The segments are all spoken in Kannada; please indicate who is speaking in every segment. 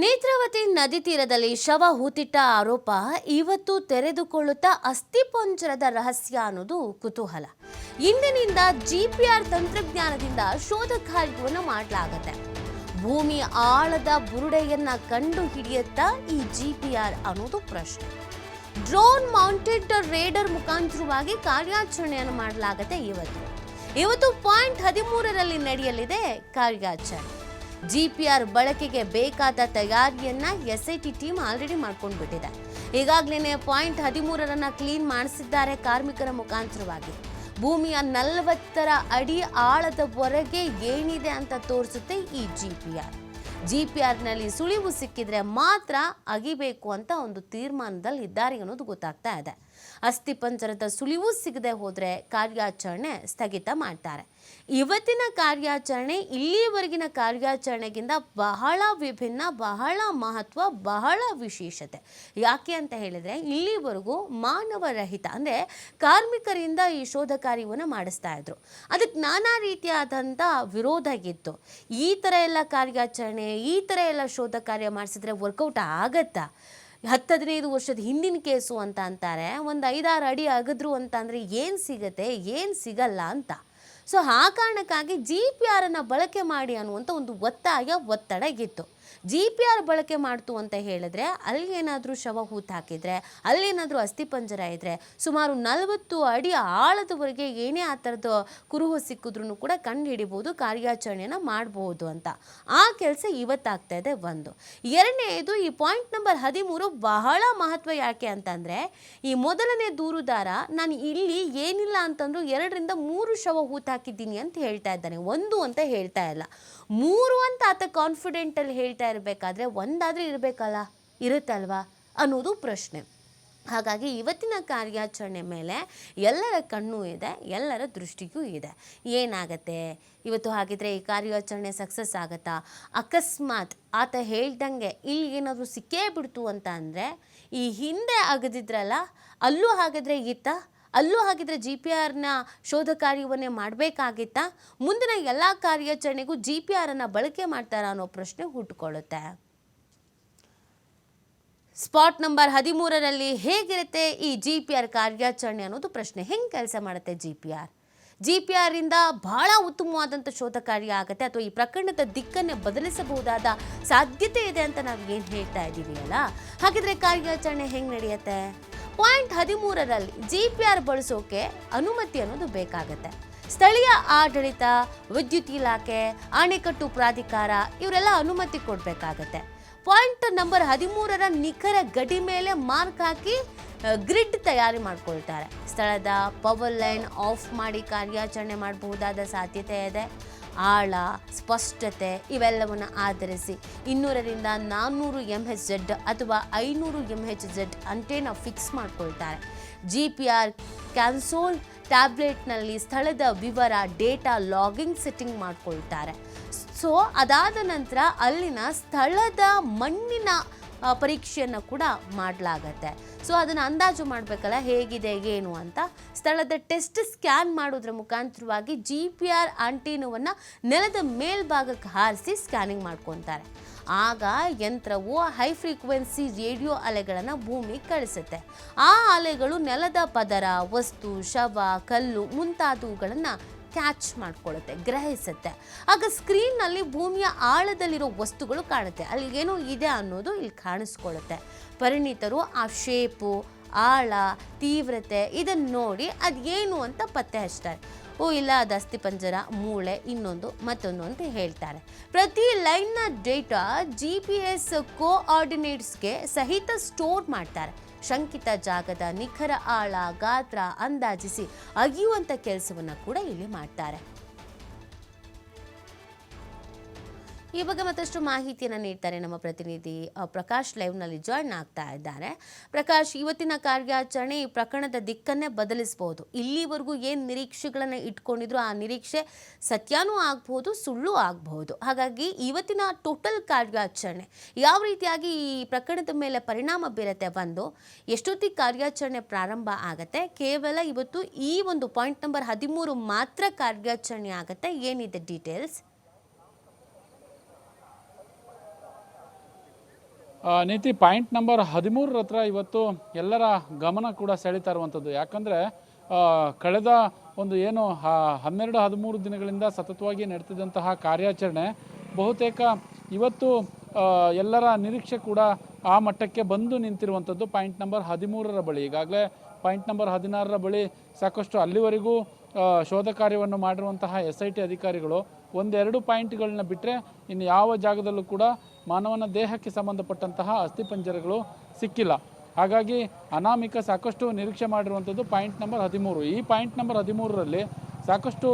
Speaker 1: ನೇತ್ರಾವತಿ ನದಿ ತೀರದಲ್ಲಿ ಶವ ಹೂತಿಟ್ಟ ಆರೋಪ ಇವತ್ತು ತೆರೆದುಕೊಳ್ಳುತ್ತಾ ಅಸ್ಥಿಪಂಜರದ ರಹಸ್ಯ ಅನ್ನೋದು ಕುತೂಹಲ. ಇಂದಿನಿಂದ ಜಿಪಿಆರ್ ತಂತ್ರಜ್ಞಾನದಿಂದ ಶೋಧ ಕಾರ್ಯವನ್ನು ಮಾಡಲಾಗತ್ತೆ. ಭೂಮಿ ಆಳದ ಬುರುಡೆಯನ್ನ ಕಂಡು ಹಿಡಿಯುತ್ತಾ ಈ ಜಿಪಿಆರ್ ಅನ್ನೋದು ಪ್ರಶ್ನೆ. ಡ್ರೋನ್ ಮೌಂಟೆಡ್ ರೇಡರ್ ಮುಖಾಂತರವಾಗಿ ಕಾರ್ಯಾಚರಣೆಯನ್ನು ಮಾಡಲಾಗುತ್ತೆ ಇವತ್ತು. ಇವತ್ತು ಪಾಯಿಂಟ್ ಹದಿಮೂರರಲ್ಲಿ ನಡೆಯಲಿದೆ ಕಾರ್ಯಾಚರಣೆ. ಜಿಪಿಆರ್ ಬಳಕೆಗೆ ಬೇಕಾದ ತಯಾರಿಯನ್ನ S I T team already ಮಾಡ್ಕೊಂಡು ಬಿಟ್ಟಿದೆ ಈಗಾಗಲೇ ಪಾಯಿಂಟ್ ಹದಿಮೂರರನ್ನ ಕ್ಲೀನ್ ಮಾಡಿಸಿದ್ದಾರೆ ಕಾರ್ಮಿಕರ ಮುಖಾಂತರವಾಗಿ. ಭೂಮಿಯ ನಲವತ್ತರ ಅಡಿ ಆಳದವರೆಗೆ ಏನಿದೆ ಅಂತ ತೋರಿಸುತ್ತೆ ಈ ಜಿಪಿಆರ್. ಜಿಪಿಆರ್ನಲ್ಲಿ ಸುಳಿವು ಸಿಕ್ಕಿದ್ರೆ ಮಾತ್ರ ಅಗಿಬೇಕು ಅಂತ ಒಂದು ತೀರ್ಮಾನದಲ್ಲಿ ಇದ್ದಾರೆ ಅನ್ನೋದು ಗೊತ್ತಾಗ್ತಾ ಇದೆ. ಅಸ್ಥಿಪಂಜರದ ಸುಳಿವು ಸಿಗದೆ ಹೋದ್ರೆ ಕಾರ್ಯಾಚರಣೆ ಸ್ಥಗಿತ ಮಾಡ್ತಾರೆ. ಇವತ್ತಿನ ಕಾರ್ಯಾಚರಣೆ ಇಲ್ಲಿಯವರೆಗಿನ ಕಾರ್ಯಾಚರಣೆಗಿಂತ ಬಹಳ ವಿಭಿನ್ನ, ಬಹಳ ಮಹತ್ವ, ಬಹಳ ವಿಶೇಷತೆ. ಯಾಕೆ ಅಂತ ಹೇಳಿದ್ರೆ, ಇಲ್ಲಿವರೆಗೂ ಮಾನವರಹಿತ ಅಂದರೆ ಕಾರ್ಮಿಕರಿಂದ ಈ ಶೋಧ ಕಾರ್ಯವನ್ನು ಮಾಡಿಸ್ತಾ ಇದ್ರು. ಅದಕ್ಕೆ ನಾನಾ ರೀತಿಯಾದಂಥ ವಿರೋಧ ಇತ್ತು. ಈ ಥರ ಎಲ್ಲ ಕಾರ್ಯಾಚರಣೆ, ಈ ಥರ ಎಲ್ಲ ಶೋಧ ಕಾರ್ಯ ಮಾಡಿಸಿದ್ರೆ ವರ್ಕೌಟ್ ಆಗತ್ತಾ? ಹತ್ತು ಹದಿನೈದು ವರ್ಷದ ಹಿಂದಿನ ಕೇಸು ಅಂತ ಅಂತಾರೆ, ಒಂದು ಐದಾರು ಅಡಿ ಅಗದ್ರು ಅಂತ ಅಂದರೆ ಏನು ಸಿಗತ್ತೆ, ಏನು ಸಿಗಲ್ಲ ಅಂತ. ಸೊ ಆ ಕಾರಣಕ್ಕಾಗಿ ಜಿ ಪಿ ಆರನ್ನು ಬಳಕೆ ಮಾಡಿ ಅನ್ನುವಂಥ ಒಂದು ಒತ್ತಾಯ, ಒತ್ತಡ ಇತ್ತು. ಜಿ ಪಿ ಆರ್ ಬಳಕೆ ಮಾಡ್ತು ಅಂತ ಹೇಳಿದ್ರೆ ಅಲ್ಲಿ ಏನಾದರೂ ಶವ ಹೂತು ಹಾಕಿದರೆ, ಅಲ್ಲೇನಾದರೂ ಅಸ್ಥಿಪಂಜರ ಇದ್ದರೆ ಸುಮಾರು ನಲವತ್ತು ಅಡಿ ಆಳದವರೆಗೆ ಏನೇ ಆ ಥರದ ಕುರುಹು ಸಿಕ್ಕಿದ್ರೂ ಕೂಡ ಕಂಡು ಹಿಡಿಬೋದು, ಕಾರ್ಯಾಚರಣೆಯನ್ನು ಮಾಡಬಹುದು ಅಂತ. ಆ ಕೆಲಸ ಇವತ್ತಾಗ್ತಾ ಇದೆ ಒಂದು. ಎರಡನೇದು ಈ ಪಾಯಿಂಟ್ ನಂಬರ್ ಹದಿಮೂರು ಬಹಳ ಮಹತ್ವ ಯಾಕೆ ಅಂತಂದರೆ, ಈ ಮೊದಲನೇ ದೂರುದಾರ ನಾನು ಇಲ್ಲಿ ಏನಿಲ್ಲ ಅಂತಂದ್ರು ಎರಡರಿಂದ ಮೂರು ಶವ ಹಾಕಿದ್ದೀನಿ ಅಂತ ಹೇಳ್ತಾ ಇದ್ದಾನೆ. ಒಂದು ಅಂತ ಹೇಳ್ತಾ ಇಲ್ಲ. ಮೂರು ಅಂತ ಆತ ಕಾನ್ಫಿಡೆಂಟಲ್ಲಿ ಹೇಳ್ತಾ ಇರಬೇಕಾದ್ರೆ ಒಂದಾದರೂ ಇರಬೇಕಲ್ಲ, ಇರುತ್ತಲ್ವಾ ಅನ್ನೋದು ಪ್ರಶ್ನೆ. ಹಾಗಾಗಿ ಇವತ್ತಿನ ಕಾರ್ಯಾಚರಣೆ ಮೇಲೆ ಎಲ್ಲರ ಕಣ್ಣು ಇದೆ, ಎಲ್ಲರ ದೃಷ್ಟಿಯೂ ಇದೆ. ಏನಾಗತ್ತೆ? ಇವತ್ತು ಹಾಗಿದ್ರೆ ಈ ಕಾರ್ಯಾಚರಣೆ ಸಕ್ಸಸ್ ಆಗತ್ತಾ? ಅಕಸ್ಮಾತ್ ಆತ ಹೇಳ್ದಂಗೆ ಇಲ್ಲಿ ಏನಾದರೂ ಸಿಕ್ಕೇ ಬಿಡ್ತು ಅಂತ ಅಂದರೆ ಈ ಹಿಂದೆ ಆಗದಿದ್ರಲ್ಲ ಅಲ್ಲೂ ಹಾಗಿದ್ರೆ ಇತ್ತ ಅಲ್ಲೂ ಹಾಗಿದ್ರೆ ಜಿ ಪಿ ಆರ್ನ ಶೋಧ ಕಾರ್ಯವನ್ನೇ ಮಾಡಬೇಕಾಗಿತ್ತಾ? ಮುಂದಿನ ಎಲ್ಲ ಕಾರ್ಯಾಚರಣೆಗೂ ಜಿ ಪಿ ಆರನ್ನು ಬಳಕೆ ಮಾಡ್ತಾರಾ ಅನ್ನೋ ಪ್ರಶ್ನೆ ಹುಟ್ಟುಕೊಳ್ಳುತ್ತೆ. ಸ್ಪಾಟ್ ನಂಬರ್ ಹದಿಮೂರರಲ್ಲಿ ಹೇಗಿರುತ್ತೆ ಈ ಜಿ ಪಿ ಆರ್ ಕಾರ್ಯಾಚರಣೆ ಅನ್ನೋದು ಪ್ರಶ್ನೆ. ಹೆಂಗೆ ಕೆಲಸ ಮಾಡುತ್ತೆ G P R G P ಆರಿಂದ ಬಹಳ ಉತ್ತಮವಾದಂಥ ಶೋಧ ಕಾರ್ಯ ಆಗುತ್ತೆ ಅಥವಾ ಈ ಪ್ರಕರಣದ ದಿಕ್ಕನ್ನೇ ಬದಲಿಸಬಹುದಾದ ಸಾಧ್ಯತೆ ಇದೆ ಅಂತ ನಾವು ಏನು ಹೇಳ್ತಾ ಇದ್ದೀವಿ ಅಲ್ಲ? ಹಾಗಿದ್ರೆ ಕಾರ್ಯಾಚರಣೆ ಹೆಂಗೆ ನಡೆಯುತ್ತೆ? ಪಾಯಿಂಟ್ ಹದಿಮೂರರಲ್ಲಿ ಜಿ ಪಿ ಆರ್ ಬಳಸೋಕೆ ಅನುಮತಿ ಅನ್ನೋದು ಬೇಕಾಗುತ್ತೆ. ಸ್ಥಳೀಯ ಆಡಳಿತ, ವಿದ್ಯುತ್ ಇಲಾಖೆ ಅಣೆಕಟ್ಟು ಪ್ರಾಧಿಕಾರ ಇವರೆಲ್ಲ ಅನುಮತಿ ಕೊಡಬೇಕಾಗತ್ತೆ. ಪಾಯಿಂಟ್ ನಂಬರ್ ಹದಿಮೂರರ ನಿಖರ ಗಡಿ ಮೇಲೆ ಮಾರ್ಕ್ ಹಾಕಿ ಗ್ರಿಡ್ ತಯಾರಿ ಮಾಡ್ಕೊಳ್ತಾರೆ. ಸ್ಥಳದ ಪವರ್ ಲೈನ್ ಆಫ್ ಮಾಡಿ ಕಾರ್ಯಾಚರಣೆ ಮಾಡಬಹುದಾದ ಸಾಧ್ಯತೆ ಇದೆ. ಆಳ, ಸ್ಪಷ್ಟತೆ ಇವೆಲ್ಲವನ್ನು ಆಧರಿಸಿ. ಇನ್ನೂರರಿಂದ ನಾನ್ನೂರು ಎಂ ಹೆಚ್ ಜೆಡ್ ಅಥವಾ ಐನೂರು ಎಂ ಹೆಚ್ ಜೆಡ್ ನಾವು ಫಿಕ್ಸ್ ಮಾಡ್ಕೊಳ್ತಾರೆ. ಜಿ ಪಿ ಆರ್ ಕ್ಯಾನ್ಸೋಲ್ ಟ್ಯಾಬ್ಲೆಟ್ನಲ್ಲಿ ಸ್ಥಳದ ವಿವರ ಡೇಟಾ ಲಾಗಿಂಗ್ ಸೆಟ್ಟಿಂಗ್ ಮಾಡ್ಕೊಳ್ತಾರೆ. ಸೊ ಅದಾದ ನಂತರ ಅಲ್ಲಿನ ಸ್ಥಳದ ಮಣ್ಣಿನ ಪರೀಕ್ಷೆಯನ್ನು ಕೂಡ ಮಾಡಲಾಗತ್ತೆ. ಸೊ ಅದನ್ನು ಅಂದಾಜು ಮಾಡಬೇಕಲ್ಲ, ಹೇಗಿದೆ, ಏನು ಅಂತ. ಸ್ಥಳದ ಟೆಸ್ಟ್ ಸ್ಕ್ಯಾನ್ ಮಾಡೋದ್ರ ಮುಖಾಂತರವಾಗಿ ಜಿ ಪಿ ಆರ್ ಆಂಟಿನೋವನ್ನು ನೆಲದ ಮೇಲ್ಭಾಗಕ್ಕೆ ಹಾರಿಸಿ ಸ್ಕ್ಯಾನಿಂಗ್ ಮಾಡ್ಕೊತಾರೆ. ಆಗ ಯಂತ್ರವು ಹೈ ಫ್ರೀಕ್ವೆನ್ಸಿ ರೇಡಿಯೋ ಅಲೆಗಳನ್ನು ಭೂಮಿ ಕಳಿಸುತ್ತೆ. ಆ ಅಲೆಗಳು ನೆಲದ ಪದರ, ವಸ್ತು, ಶವ, ಕಲ್ಲು ಮುಂತಾದವುಗಳನ್ನು ಕ್ಯಾಚ್ ಮಾಡ್ಕೊಳ್ಳುತ್ತೆ, ಗ್ರಹಿಸುತ್ತೆ. ಆಗ ಸ್ಕ್ರೀನ್ನಲ್ಲಿ ಭೂಮಿಯ ಆಳದಲ್ಲಿರೋ ವಸ್ತುಗಳು ಕಾಣುತ್ತೆ. ಅಲ್ಲಿ ಏನೋ ಇದೆ ಅನ್ನೋದು ಇಲ್ಲಿ ಕಾಣಿಸ್ಕೊಳ್ಳುತ್ತೆ. ಪರಿಣಿತರು ಆ ಶೇಪು ಆಳ, ತೀವ್ರತೆ ಇದನ್ನು ನೋಡಿ ಅದು ಏನು ಅಂತ ಪತ್ತೆ ಹಚ್ತಾರೆ. ಓ, ಇಲ್ಲ, ಅದು ಅಸ್ಥಿಪಂಜರ ಮೂಳೆ, ಇನ್ನೊಂದು, ಮತ್ತೊಂದು ಅಂತ ಹೇಳ್ತಾರೆ. ಪ್ರತಿ ಲೈನ್ನ ಡೇಟಾ ಜಿ ಪಿ ಎಸ್ ಕೋಆರ್ಡಿನೇಟ್ಸ್ಗೆ ಸಹಿತ ಸ್ಟೋರ್ ಮಾಡ್ತಾರೆ. ಶಂಕಿತ ಜಾಗದ ನಿಖರ ಆಳ ಗಾತ್ರ ಅಂದಾಜಿಸಿ ಅಗಿಯುವಂಥ ಕೆಲಸವನ್ನು ಕೂಡ ಇಲ್ಲಿ ಮಾಡ್ತಾರೆ. ಈ ಬಗ್ಗೆ ಮತ್ತಷ್ಟು ಮಾಹಿತಿಯನ್ನು ನೀಡ್ತಾರೆ ನಮ್ಮ ಪ್ರತಿನಿಧಿ ಪ್ರಕಾಶ್ ಲೈವ್ನಲ್ಲಿ ಜಾಯ್ನ್ ಆಗ್ತಾ ಇದ್ದಾರೆ. ಪ್ರಕಾಶ್, ಇವತ್ತಿನ ಕಾರ್ಯಾಚರಣೆ ಈ ಪ್ರಕರಣದ ದಿಕ್ಕನ್ನೇ ಬದಲಿಸಬಹುದು ಇಲ್ಲಿವರೆಗೂ ಏನು ನಿರೀಕ್ಷೆಗಳನ್ನು ಇಟ್ಕೊಂಡಿದ್ರು ಆ ನಿರೀಕ್ಷೆ ಸತ್ಯನೂ ಆಗ್ಬಹುದು ಸುಳ್ಳು ಆಗಬಹುದು ಹಾಗಾಗಿ ಇವತ್ತಿನ ಟೋಟಲ್ ಕಾರ್ಯಾಚರಣೆ ಯಾವ ರೀತಿಯಾಗಿ ಈ ಪ್ರಕರಣದ ಮೇಲೆ ಪರಿಣಾಮ ಬೀರುತ್ತೆ ಒಂದು ಎಷ್ಟೊತ್ತಿಗೆ ಕಾರ್ಯಾಚರಣೆ ಪ್ರಾರಂಭ ಆಗತ್ತೆ? ಕೇವಲ ಇವತ್ತು ಈ ಒಂದು ಪಾಯಿಂಟ್ ನಂಬರ್ ಹದಿಮೂರು ಮಾತ್ರ ಕಾರ್ಯಾಚರಣೆ ಆಗುತ್ತೆ. ಏನಿದೆ ಡೀಟೇಲ್ಸ್
Speaker 2: ನೀತಿ ಪಾಯಿಂಟ್ ನಂಬರ್ ಹದಿಮೂರರ ಹತ್ರ ಇವತ್ತು ಎಲ್ಲರ ಗಮನ ಕೂಡ ಸೆಳೀತಾ ಇರುವಂಥದ್ದು. ಯಾಕಂದರೆ ಕಳೆದ ಒಂದು ಏನು ಹನ್ನೆರಡು, ಹದಿಮೂರು ದಿನಗಳಿಂದ ಸತತವಾಗಿ ನಡೆದಿದ್ದಂತಹ ಕಾರ್ಯಾಚರಣೆ, ಬಹುತೇಕ ಇವತ್ತು ಎಲ್ಲರ ನಿರೀಕ್ಷೆ ಕೂಡ ಆ ಮಟ್ಟಕ್ಕೆ ಬಂದು ನಿಂತಿರುವಂಥದ್ದು ಪಾಯಿಂಟ್ ನಂಬರ್ ಹದಿಮೂರರ ಬಳಿ. ಈಗಾಗಲೇ ಪಾಯಿಂಟ್ ನಂಬರ್ ಹದಿನಾರರ ಬಳಿ ಸಾಕಷ್ಟು ಅಲ್ಲಿವರೆಗೂ ಶೋಧ ಕಾರ್ಯವನ್ನು ಮಾಡಿರುವಂತಹ ಎಸ್ ಐ ಟಿ ಅಧಿಕಾರಿಗಳು ಒಂದೆರಡು ಪಾಯಿಂಟ್ಗಳನ್ನ ಬಿಟ್ಟರೆ ಇನ್ನು ಯಾವ ಜಾಗದಲ್ಲೂ ಕೂಡ ಮಾನವನ ದೇಹಕ್ಕೆ ಸಂಬಂಧಪಟ್ಟಂತಹ ಅಸ್ಥಿಪಂಜರಗಳು ಸಿಕ್ಕಿಲ್ಲ. ಹಾಗಾಗಿ ಅನಾಮಿಕ ಸಾಕಷ್ಟು ನಿರೀಕ್ಷೆ ಮಾಡಿರುವಂಥದ್ದು ಪಾಯಿಂಟ್ ನಂಬರ್ ಹದಿಮೂರು. ಈ ಪಾಯಿಂಟ್ ನಂಬರ್ ಹದಿಮೂರರಲ್ಲಿ ಸಾಕಷ್ಟು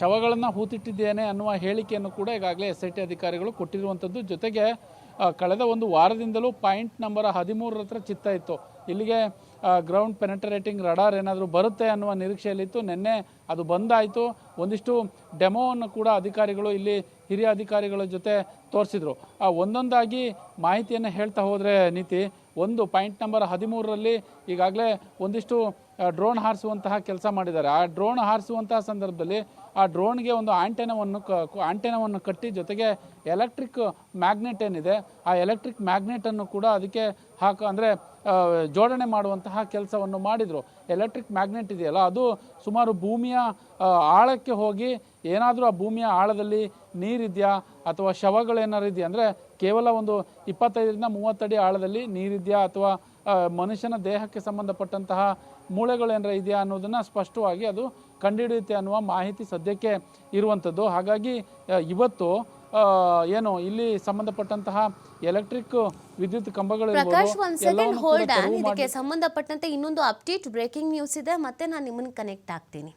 Speaker 2: ಶವಗಳನ್ನು ಹೂತಿಟ್ಟಿದ್ದೇನೆ ಅನ್ನುವ ಹೇಳಿಕೆಯನ್ನು ಕೂಡ ಈಗಾಗಲೇ ಎಸ್ ಐ ಟಿ ಅಧಿಕಾರಿಗಳು ಕೊಟ್ಟಿರುವಂಥದ್ದು ಜೊತೆಗೆ ಕಳೆದ ಒಂದು ವಾರದಿಂದಲೂ ಪಾಯಿಂಟ್ ನಂಬರ್ ಹದಿಮೂರರ ಹತ್ರ ಚಿತ್ತ ಇತ್ತು. ಇಲ್ಲಿಗೆ ಗ್ರೌಂಡ್ ಪೆನೆಟರೇಟಿಂಗ್ ರಡಾರ್ ಏನಾದರೂ ಬರುತ್ತೆ ಅನ್ನುವ ನಿರೀಕ್ಷೆಯಲ್ಲಿತ್ತು. ನಿನ್ನೆ ಅದು ಬಂದಾಯಿತು. ಒಂದಿಷ್ಟು ಡೆಮೋವನ್ನು ಕೂಡ ಅಧಿಕಾರಿಗಳು ಇಲ್ಲಿ ಹಿರಿಯ ಅಧಿಕಾರಿಗಳ ಜೊತೆ ತೋರಿಸಿದ್ರು. ಆ, ಒಂದೊಂದಾಗಿ ಮಾಹಿತಿಯನ್ನು ಹೇಳ್ತಾ ಹೋದರೆ ನೀತಿ ಒಂದು ಪಾಯಿಂಟ್ ನಂಬರ್ ಹದಿಮೂರರಲ್ಲಿ ಈಗಾಗಲೇ ಒಂದಿಷ್ಟು ಡ್ರೋನ್ ಹಾರಿಸುವಂತಹ ಕೆಲಸ ಮಾಡಿದ್ದಾರೆ. ಆ ಡ್ರೋನ್ ಹಾರಿಸುವಂತಹ ಸಂದರ್ಭದಲ್ಲಿ ಆ ಡ್ರೋನ್ಗೆ ಒಂದು ಆಂಟೆನವನ್ನು ಕ ಆಂಟೆನವನ್ನು ಕಟ್ಟಿ ಜೊತೆಗೆ ಎಲೆಕ್ಟ್ರಿಕ್ ಮ್ಯಾಗ್ನೆಟ್ ಏನಿದೆ, ಆ ಎಲೆಕ್ಟ್ರಿಕ್ ಮ್ಯಾಗ್ನೆಟನ್ನು ಕೂಡ ಅದಕ್ಕೆ ಹಾಕ, ಅಂದರೆ ಜೋಡಣೆ ಮಾಡುವಂತಹ ಕೆಲಸವನ್ನು ಮಾಡಿದರು. ಎಲೆಕ್ಟ್ರಿಕ್ ಮ್ಯಾಗ್ನೆಟ್ ಇದೆಯಲ್ಲ, ಅದು ಸುಮಾರು ಭೂಮಿಯ ಆಳಕ್ಕೆ ಹೋಗಿ ಏನಾದರೂ ಆ ಭೂಮಿಯ ಆಳದಲ್ಲಿ ನೀರಿದೆಯಾ ಅಥವಾ ಶವಗಳೇನಾರು ಇದೆಯಾ? ಅಂದರೆ ಕೇವಲ ಒಂದು ಇಪ್ಪತ್ತೈದರಿಂದ ಮೂವತ್ತಡಿ ಆಳದಲ್ಲಿ ನೀರಿದೆಯಾ ಅಥವಾ ಮನುಷ್ಯನ ದೇಹಕ್ಕೆ ಸಂಬಂಧಪಟ್ಟಂತಹ ಮೂಳೆಗಳೇನಾರ ಇದೆಯಾ ಅನ್ನೋದನ್ನು ಸ್ಪಷ್ಟವಾಗಿ ಅದು ಕಂಡುಹಿಡಿಯುತ್ತೆ ಅನ್ನುವ ಮಾಹಿತಿ ಸದ್ಯಕ್ಕೆ ಇರುವಂಥದ್ದು ಹಾಗಾಗಿ ಇವತ್ತು ಏನು ಇಲ್ಲಿ ಸಂಬಂಧಪಟ್ಟಂತಹ ಎಲೆಕ್ಟ್ರಿಕ್ ವಿದ್ಯುತ್ ಕಂಬಗಳು
Speaker 1: ಪ್ರಕಾಶ್ ಒಂದ್ ಸೆಕೆಂಡ್ ಹೋಲ್ಡ್ ಇದಕ್ಕೆ ಸಂಬಂಧಪಟ್ಟಂತೆ ಇನ್ನೊಂದು ಅಪ್ಡೇಟ್ ಬ್ರೇಕಿಂಗ್ ನ್ಯೂಸ್ ಇದೆ. ಮತ್ತೆ ನಾನು ನಿಮ್ಮನ್ನ ಕನೆಕ್ಟ್ ಆಗ್ತೀನಿ.